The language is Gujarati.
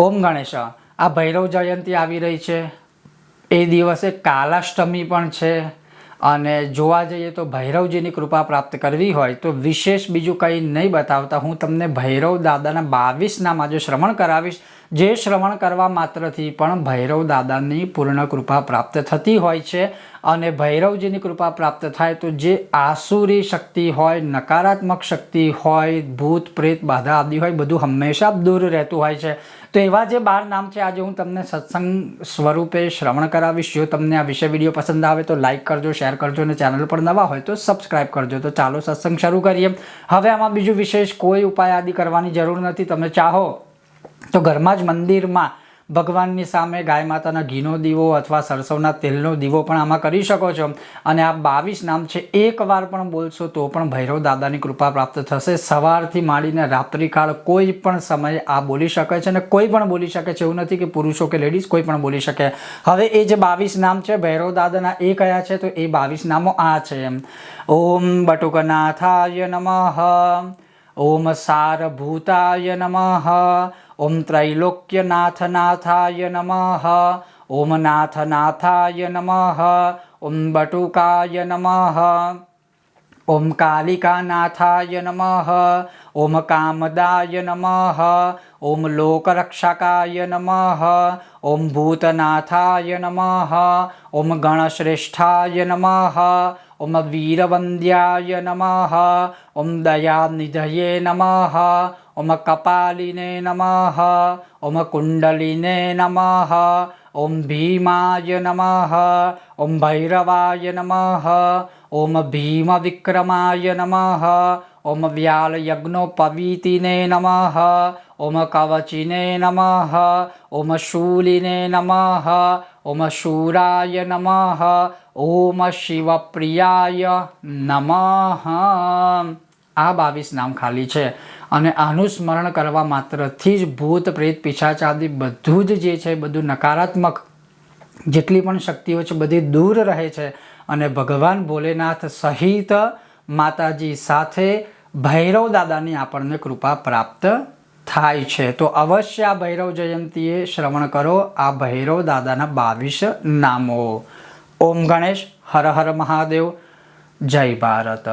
ઓમ ગણેશ, આ ભૈરવ જયંતી આવી રહી છે. એ દિવસે કાલાષ્ટમી પણ છે અને જોવા જઈએ તો ભૈરવજીની કૃપા પ્રાપ્ત કરવી હોય તો વિશેષ બીજું કંઈ નહીં બતાવતા. હું તમને ભૈરવ દાદાના બાવીસ આજે શ્રવણ કરાવીશ જે શ્રવણ કરવા માત્રથી પણ ભૈરવ દાદાની પૂર્ણ કૃપા પ્રાપ્ત થતી હોય છે અને ભૈરવજીની કૃપા પ્રાપ્ત થાય તો જે આસુરી શક્તિ હોય, નકારાત્મક શક્તિ હોય, ભૂત, પ્રેત, બાધા આદિ હોય, બધું હંમેશા દૂર રહેતું હોય છે. તો એવા જે બાર નામ છે, આજે હું તમને સત્સંગ સ્વરૂપે શ્રવણ કરાવીશ. જો તમને આ વિશે વીડિયો પસંદ આવે તો લાઇક કરજો, શેર કરજો અને ચેનલ પર નવા હોય તો સબસ્ક્રાઇબ કરજો. તો ચાલો સત્સંગ શરૂ કરીએ. હવે આમાં બીજું વિશેષ કોઈ ઉપાય આદિ કરવાની જરૂર નથી. તમે ચાહો. તો ઘરમાં જ મંદિરમાં ભગવાનની સામે ગાય માતાના ઘીનો દીવો અથવા સરસવના તેલનો દીવો પણ આમાં કરી શકો છો. અને આ બાવીસ નામ છે એકવાર પણ બોલશો તો પણ ભૈરવ દાદાની કૃપા પ્રાપ્ત થશે. સવારથી માંડીને રાત્રિકાળ કોઈ પણ સમયે આ બોલી શકે છે અને કોઈ પણ બોલી શકે છે. એવું નથી કે પુરુષો કે લેડીઝ કોઈ પણ બોલી શકે. હવે એ જે બાવીસ નામ છે, ભૈરવ દાદાના એ કયા છે? તો એ બાવીસ નામો આ છે. એમ ઓમ બટુકનાથાય નમઃ. ઓમ સારભૂતાય નમઃ ઓમ ત્રૈલોક્યનાથનાથાય નમઃ ઓમ નાથનાથાય નમઃ ઓમ બટુકાય નમઃ ઓમ કાલિકાનાથાય નમઃ ઓમ કામદાય નમઃ ઓમ લોકરક્ષકાય નમઃ ઓમ ભૂતનાથાય નમઃ ઓમ ગણશ્રેષ્ઠાય નમઃ ઓમ વીરવંદ્યાય નમઃ ઓમ દયાનિધયે નમઃ ઓમ કપાલિને નમઃ ઓમ કુંડલિને નમઃ ઓમ ભીમાય નમઃ ઓમ ભૈરવાય નમઃ ઓમ ભીમવિક્રમાય નમઃ ઓમ વ્યાલ યજ્ઞોપવીતિને નમઃ ઓમ કવચિને નમઃ ઓમ શૂલિને નમઃ ઓમ શૂરાય નમઃ ઓમ શિવપ્રિયાય નમઃ આ બાવીસ નામ ખાલી છે અને આનું સ્મરણ કરવા માત્રથી જ ભૂત, પ્રેત, પિશાચ બધું જ જે છે, બધું નકારાત્મક જેટલી પણ શક્તિઓ છે, બધી દૂર રહે છે. અને ભગવાન ભોલેનાથ સહિત માતાજી સાથે ભૈરવ દાદાની આપણને કૃપા પ્રાપ્ત થાય છે. તો અવશ્ય આ ભૈરવ જયંતીએ શ્રવણ કરો આ ભૈરવ દાદાના બાવીસ નામો. ઓમ ગણેશ, હર હર મહાદેવ. જય ભારત.